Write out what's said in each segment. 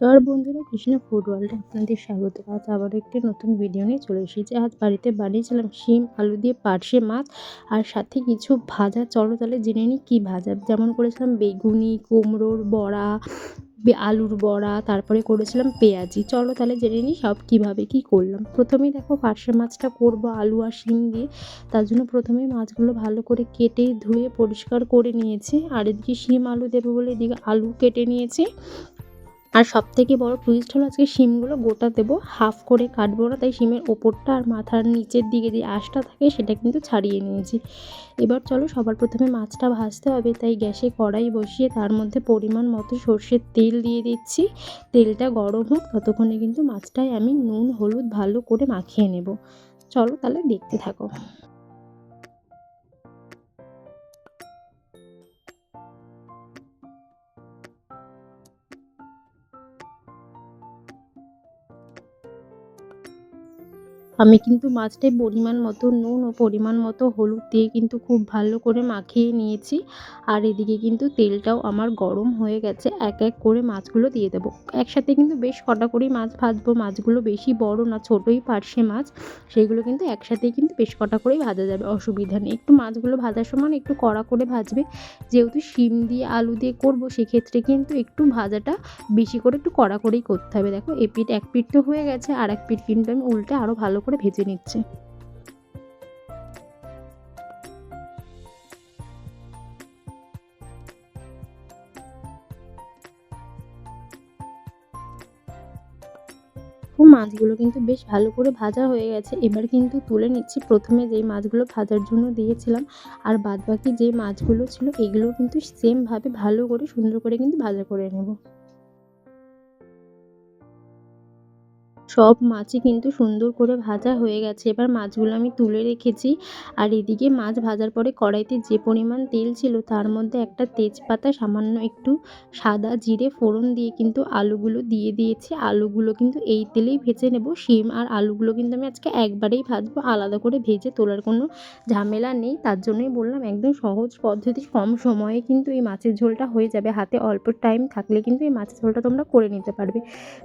নমস্কার বন্ধুরা, কৃষ্ণ ফুড ওয়ার্ল্ডে আপনাদের স্বাগত। আজ আবার একটি নতুন ভিডিও নিয়ে চলে এসেছি। আজ বাড়িতে বানিয়েছিলাম শিম, আলু দিয়ে পার্শে মাছ আর সাথে কিছু ভাজা। চলো তাহলে জেনে নিই কী ভাজা। যেমন করেছিলাম বেগুনি, কুমড়োর বড়া আলুর বড়া, তারপরে করেছিলাম পেঁয়াজি। চলো তাহলে জেনে নিই সব কীভাবে কী করলাম। প্রথমেই দেখো পার্শে মাছটা করব, আলু আর শিম দিয়ে। তার জন্য প্রথমেই মাছগুলো ভালো করে কেটে ধুয়ে পরিষ্কার করে নিয়েছি। আর এদিকে শিম, আলু দেবো বলে এদিকে আলু কেটে নিয়েছি। আর সব থেকে বড় টুইস্ট হলো আজকে শিমগুলো গোটা দেবো হাফ করে কাটবো না তাই শিমের ওপরটা আর মাথার নিচের দিকে যে আঁশটা থাকে সেটা কিন্তু ছাড়িয়ে নিয়েছি। এবার চলো সবার প্রথমে মাছটা ভাজতে হবে, তাই গ্যাসে কড়াই বসিয়ে তার মধ্যে পরিমাণ মতো সর্ষের তেল দিয়ে দিচ্ছি। তেলটা গরম হোক, ততক্ষণে কিন্তু মাছটায় আমি নুন, হলুদ ভালো করে মাখিয়ে নেব। চলো তাহলে দেখতে থাকো। আমি কিন্তু মাছটায় পরিমাণ মতো নুন ও পরিমাণ মতো হলুদ দিয়ে কিন্তু খুব ভালো করে মাখিয়ে নিয়েছি। আর এদিকে কিন্তু তেলটাও আমার গরম হয়ে গেছে, এক এক করে মাছগুলো দিয়ে দেবো। একসাথে কিন্তু বেশ কটা করেই মাছ ভাজবো, মাছগুলো বেশি বড় না, ছোটোই পার্শে মাছ। সেগুলো কিন্তু একসাথেই কিন্তু বেশ কটা করেই ভাজা যাবে, অসুবিধা নেই। একটু মাছগুলো ভাজার সময় একটু কড়া করে ভাজবে। যেহেতু শিম দিয়ে আলু দিয়ে করব, সেক্ষেত্রে কিন্তু একটু ভাজাটা বেশি করে একটু কড়া করেই করতে হবে। দেখো এ পিঠ এক পিঠ তো হয়ে গেছে, আর এক পিঠ কিন্তু আমি উল্টে আরও ভালো করে ভেজে নিচ্ছি। মাছগুলো কিন্তু বেশ ভালো করে ভাজা হয়ে গেছে। এবার কিন্তু তুলে নিচ্ছি। প্রথমে যেই মাছগুলো ভাজার জন্য দিয়েছিলাম আর বাদবাকি যে মাছগুলো ছিল, এগুলো কিন্তু সেমভাবে ভালো করে সুন্দর করে কিন্তু ভাজা করে নেব। সব মাছই কিন্তু সুন্দর করে ভাজা হয়ে গেছে। এবার মাছগুলো আমি তুলে রেখেছি। আর এদিকে মাছ ভাজার পরে কড়াইতে যে পরিমাণ তেল ছিল, তার মধ্যে একটা তেজপাতা, সামান্য একটু সাদা জিরে ফোড়ন দিয়ে কিন্তু আলুগুলো দিয়ে দিয়েছি। আলুগুলো কিন্তু এই তেলেই ভেজে নেব। শিম আর আলুগুলো কিন্তু আমি আজকে একবারেই ভাজবো, আলাদা করে ভেজে তোলার কোনো ঝামেলা নেই। তার জন্যই বললাম, একদম সহজ পদ্ধতি, কম সময়ে কিন্তু এই মাছের ঝোলটা হয়ে যাবে। হাতে অল্প টাইম থাকলে কিন্তু এই মাছের ঝোলটা তোমরা করে নিতে পারবে।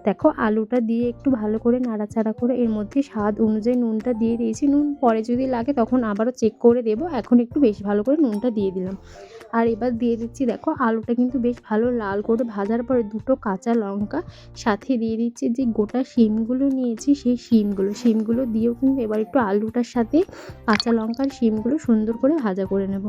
দেখো, আলুটা দিয়ে একটু ভালো করে নাড়াচাড়া করে এর মধ্যে স্বাদ অনুযায়ী নুনটা দিয়ে দিয়েছি। নুন পরে যদি লাগে তখন আবারও চেক করে দেবো। এখন একটু বেশি ভালো করে নুনটা দিয়ে দিলাম। আর এবার দিয়ে দিচ্ছি, দেখো আলুটা কিন্তু বেশ ভালো লাল করে ভাজার পরে দুটো কাঁচা লঙ্কা, সাথে দিয়ে দিচ্ছি যে গোটা শিমগুলো নিয়েছি সেই শিমগুলো। শিমগুলো দিয়েও কিন্তু এবার একটু আলুটার সাথে কাঁচা লঙ্কার শিমগুলো সুন্দর করে ভাজা করে নেব।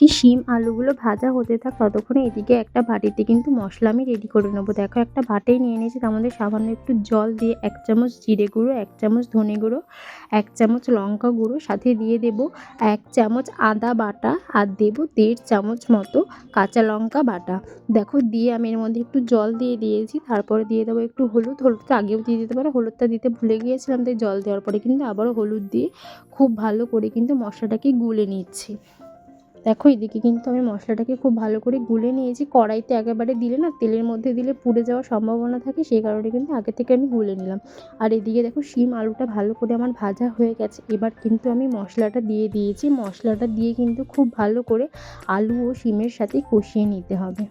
কি শিম আলুগুলো ভাজা হতে থাক ততক্ষণে এদিকে একটা বাটিতে কিন্তু মশলা আমি রেডি করে নেব। দেখো, একটা বাটেই নিয়ে নিয়েছি, তার মধ্যে সামান্য একটু জল দিয়ে এক চামচ জিরে গুঁড়ো, এক চামচ ধনে গুঁড়ো, এক চামচ লঙ্কা গুঁড়ো, সাথে দিয়ে দেব এক চামচ আদা বাটা আর দেব দেড় চামচ মতো কাঁচা লঙ্কা বাটা। দেখো, দিয়ে আমি এর মধ্যে একটু জল দিয়ে দিয়েছি, তারপরে দিয়ে দেবো একটু হলুদ। হলুদটা আগেও দিয়ে দিতে পারো, হলুদটা দিতে ভুলে গিয়েছিলাম, তাই জল দেওয়ার পরে কিন্তু আবারও হলুদ দিয়ে খুব ভালো করে কিন্তু মশলাটাকে গুলে নিচ্ছি। দেখো এদিকে কিন্তু আমি মশলাটাকে খুব ভালো করে গুলে নিয়েছি। কড়াইতে একেবারে দিলে না তেলের মধ্যে দিলে পুড়ে যাওয়ার সম্ভাবনা থাকে, সেই কারণে কিন্তু আগে থেকে আমি গুলে নিলাম। আর এদিকে দেখো শিম আলুটা ভালো করে আমার ভাজা হয়ে গেছে। এবার কিন্তু আমি মশলাটা দিয়ে দিয়েছি। মশলাটা দিয়ে কিন্তু খুব ভালো করে আলু ও শিমের সাথে কষিয়ে নিতে হবে।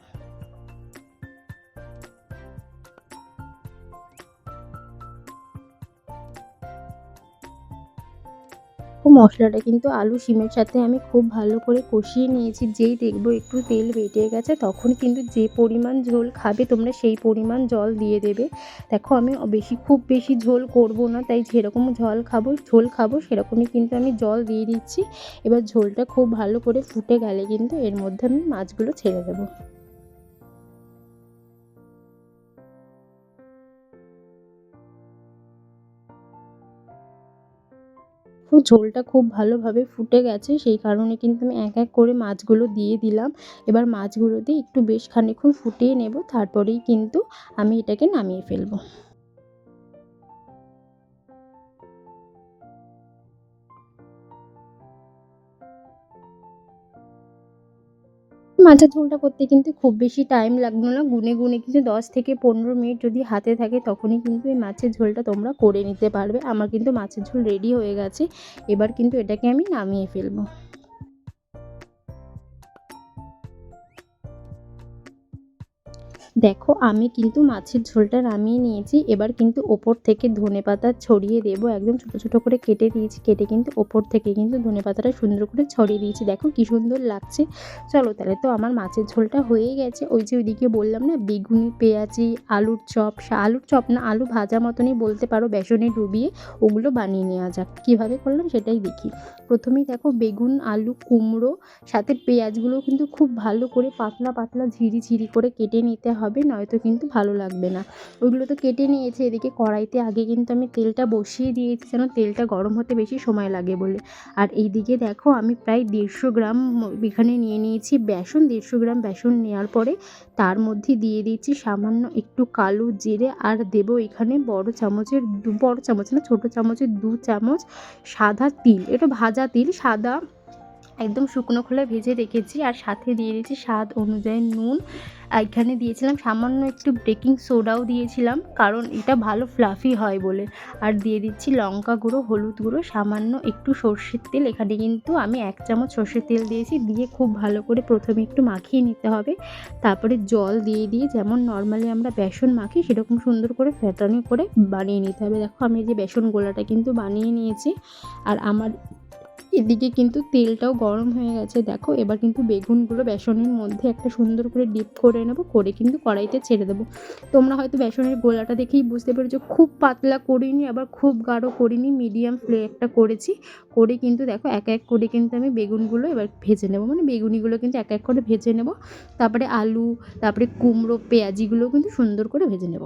মশলাটা কিন্তু আলু শিমের সাথে আমি খুব ভালো করে কষিয়ে নিয়েছি। যেই দেখব একটু তেল বেটে গেছে, তখন কিন্তু যে পরিমাণ ঝোল খাবে তোমরা সেই পরিমাণ জল দিয়ে দেবে। দেখো আমি বেশি, খুব বেশি ঝোল করব না, তাই যেরকম ঝোল খাব ঝোল খাব সেরকমই কিন্তু আমি জল দিয়ে দিচ্ছি। এবার ঝোলটা খুব ভালো করে ফুটে গেলে কিন্তু এর মধ্যে আমি মাছগুলো ছেড়ে দেবো। ঝোলটা খুব ভালোভাবে ফুটে গেছে, সেই কারণে কিন্তু আমি এক এক করে মাছগুলো দিয়ে দিলাম। এবার মাছগুলো দিয়ে একটু বেশ খানিক্ষণ ফুটিয়ে নেব, তারপরেই কিন্তু আমি এটাকে নামিয়ে ফেলব। মাছের ঝোলটা করতে কিন্তু খুব বেশি টাইম লাগল না। গুনে গুনে কিন্তু দশ থেকে পনেরো মিনিট যদি হাতে থাকে তখনই কিন্তু এই মাছের ঝোলটা তোমরা করে নিতে পারবে। আমার কিন্তু মাছের ঝোল রেডি হয়ে গেছে। এবার কিন্তু এটাকে আমি নামিয়ে ফেলব। দেখো, আমি কিন্তু মাছের ঝোলটা নামিয়ে নিয়েছি। এবার কিন্তু ওপর থেকে ধনে পাতা ছড়িয়ে দেবো। একদম ছোটো ছোটো করে কেটে দিয়েছি। কেটে কিন্তু ওপর থেকে কিন্তু ধনে পাতাটা সুন্দর করে ছড়িয়ে দিয়েছি। দেখো কি সুন্দর লাগছে। চলো তাহলে তো আমার মাছের ঝোলটা হয়ে গেছে। ওই যে ওইদিকে বললাম না, বেগুনি, পেঁয়াজি, আলুর চপ আলুর চপ না, আলু ভাজা মতনই বলতে পারো, বেসনে ডুবিয়ে ওগুলো বানিয়ে নেওয়া যাক। কীভাবে করলাম সেটাই দেখি। প্রথমেই দেখো বেগুন, আলু, কুমড়ো, সাথে পেঁয়াজগুলো কিন্তু খুব ভালো করে পাতলা পাতলা ঝিরি ঝিরি করে কেটে নিতে হবে। নয়তো কিন্তু ভালো লাগবে না। ওইগুলো তো কেটে নিয়েছে, এদিকে কড়াইতে আগে কিন্তু আমি তেলটা বসিয়ে দিয়েছি যেন তেলটা গরম হতে বেশি সময় লাগে বলে। আর এইদিকে দেখো আমি প্রায় দেড়শো গ্রাম এখানে নিয়ে নিয়েছি বেসন, দেড়শো গ্রাম বেসন নেওয়ার পরে তার মধ্যে দিয়ে দিয়েছি সামান্য একটু কালো জিরে আর দেবো এখানে বড় চামচের দু, বড় চামচ না, ছোটো চামচের দু চামচ সাদা তিল। এটা ভাজা তিল, সাদা একদম শুকনো খোলায় ভেজে রেখেছি আর সাথে দিয়ে দিয়েছি স্বাদ অনুযায়ী নুন। এখানে দিয়েছিলাম সামান্য একটু বেকিং সোডাও দিয়েছিলাম, কারণ এটা ভালো ফ্লাফি হয় বলে। আর দিয়ে দিচ্ছি লঙ্কা গুঁড়ো, হলুদ গুঁড়ো, সামান্য একটু সর্ষের তেল। এখানে কিন্তু আমি এক চামচ সর্ষের তেল দিয়েছি, দিয়ে খুব ভালো করে প্রথমে একটু মাখিয়ে নিতে হবে। তারপরে জল দিয়ে দিয়ে যেমন নর্মালি আমরা বেসন মাখি, সেরকম সুন্দর করে ফ্যাটানি করে বানিয়ে নিতে হবে। দেখো আমি যে বেসন গোলাটা কিন্তু বানিয়ে নিয়েছি। আর আমার এদিকে কিন্তু তেলটাও গরম হয়ে গেছে। দেখো, এবার কিন্তু বেগুনগুলো বেসনের মধ্যে একটা সুন্দর করে ডিপ করে নেব, করে কিন্তু কড়াইতে ছেড়ে দেবো। তোমরা হয়তো বেসনের গোলাটা দেখেই বুঝতে পেরেছ, খুব পাতলা করিনি, আবার খুব গাঢ় করিনি মিডিয়াম ফ্লে একটা করেছি। করে কিন্তু দেখো, এক এক করে কিন্তু আমি বেগুনগুলো এবার ভেজে নেব। মানে বেগুনিগুলো কিন্তু এক এক করে ভেজে নেব। তারপরে আলু, তারপরে কুমড়ো পেঁয়াজিগুলো কিন্তু সুন্দর করে ভেজে নেব।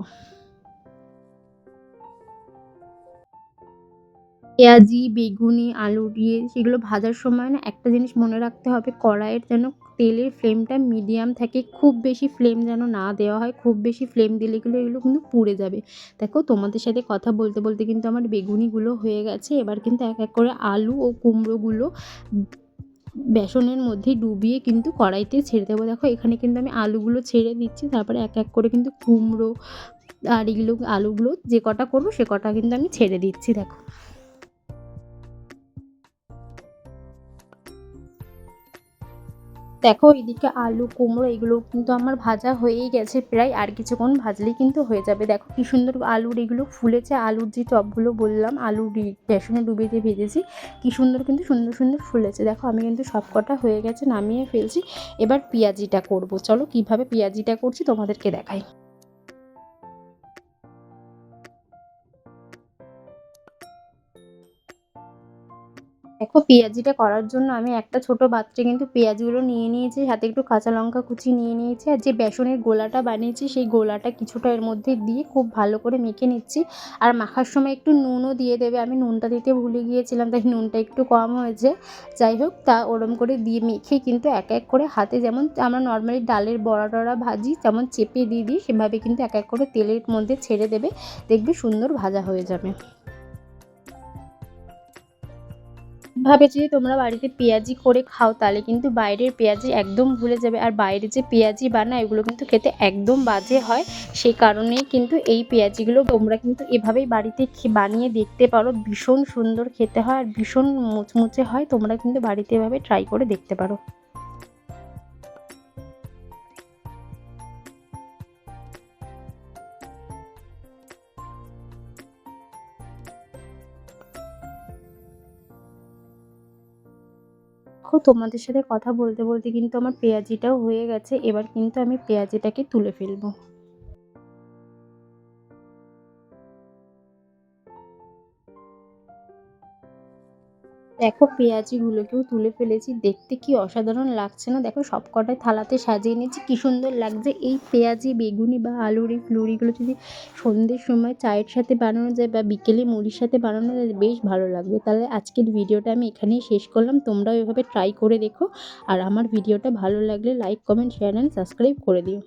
পেঁয়াজি, বেগুনি, আলু দিয়ে সেগুলো ভাজার সময় না একটা জিনিস মনে রাখতে হবে, কড়াইয়ের যেন তেলের ফ্লেমটা মিডিয়াম থাকে, খুব বেশি ফ্লেম যেন না দেওয়া হয়, খুব বেশি ফ্লেম দিলে গেলে এগুলো কিন্তু পুড়ে যাবে। দেখো তোমাদের সাথে কথা বলতে বলতে কিন্তু আমার বেগুনিগুলো হয়ে গেছে, এবার কিন্তু এক এক করে আলু ও কুমড়োগুলো বেসনের মধ্যে ডুবিয়ে কিন্তু কড়াইতে ছেড়ে দেবো। দেখো এখানে কিন্তু আমি আলুগুলো ছেড়ে দিচ্ছি, তারপরে এক এক করে কিন্তু কুমড়ো আর এগুলো, আলুগুলো যে কটা করব সে কটা কিন্তু আমি ছেড়ে দিচ্ছি, দেখো। দেখো এদিকে আলু, কুমড়ো এগুলো কিন্তু আমার ভাজা হয়েই গেছে প্রায়, আর কিছুক্ষণ ভাজলেই কিন্তু হয়ে যাবে। দেখো কি সুন্দর আলুর এগুলো ফুলেছে, আলুর যে টপগুলো বললাম আলু বেসনে ডুবিয়ে দিয়ে ভেজেছি, কী সুন্দর কিন্তু সুন্দর সুন্দর ফুলেছে। দেখো আমি কিন্তু সব কটা হয়ে গেছে, নামিয়ে ফেলছি। এবার পেঁয়াজিটা করব। চলো কীভাবে পেঁয়াজিটা করছি তোমাদেরকে দেখাই। দেখো পেঁয়াজিটা করার জন্য আমি একটা ছোট পাত্রে কিন্তু পেঁয়াজগুলো নিয়ে নিয়েছি, সাথে একটু কাঁচা লঙ্কা কুচি নিয়ে নিয়েছি আর যে বেসনের গোলাটা বানিয়েছি সেই গোলাটা কিছুটা এর মধ্যে দিয়ে খুব ভালো করে মেখে নিচ্ছি। আর মাখার সময় একটু নুনও দিয়ে দেবে, আমি নুনটা দিতে ভুলে গিয়েছিলাম তাই নুনটা একটু কম হয়েছে। যাই হোক, তা ওরম করে দিয়ে মেখে কিন্তু এক এক করে হাতে যেমন আমরা নর্মালি ডালের বড়া টড়া ভাজি যেমন চেপে দিয়ে দিই, সেভাবে কিন্তু এক এক করে তেলের মধ্যে ছেড়ে দেবে, দেখবে সুন্দর ভাজা হয়ে যাবে। ভাবে যদি তোমরা বাড়িতে পেঁয়াজি করে খাও, তাহলে কিন্তু বাইরের পেঁয়াজি একদম ভুলে যাবে। আর বাইরে যে পেঁয়াজি বানায়, এগুলো কিন্তু খেতে একদম বাজে হয়। সেই কারণেই কিন্তু এই পেঁয়াজিগুলো তোমরা কিন্তু এভাবেই বাড়িতে বানিয়ে দেখতে পারো। ভীষণ সুন্দর খেতে হয় আর ভীষণ মুচমুচে হয়। তোমরা কিন্তু বাড়িতে এভাবে ট্রাই করে দেখতে পারো। দেখো তোমাদের সাথে কথা বলতে বলতে কিন্তু আমার পেঁয়াজিটাও হয়ে গেছে। এবার কিন্তু আমি পেঁয়াজিটাকে তুলে ফেলব। দেখো পেঁয়াজিগুলোকেও তুলে ফেলেছি। দেখতে কি অসাধারণ লাগছে না? দেখো সব কটাই থালাতে সাজিয়ে নিয়েছি। কী সুন্দর লাগছে। এই পেঁয়াজি, বেগুনি বা আলুর এই ফ্লুরিগুলো যদি সন্ধ্যের সময় চায়ের সাথে বানানো যায় বা বিকেলে মুড়ির সাথে বানানো যায়, বেশ ভালো লাগবে। তাহলে আজকের ভিডিওটা আমি এখানেই শেষ করলাম। তোমরাও এভাবে ট্রাই করে দেখো। আর আমার ভিডিওটা ভালো লাগলে like comment share and subscribe করে দিও।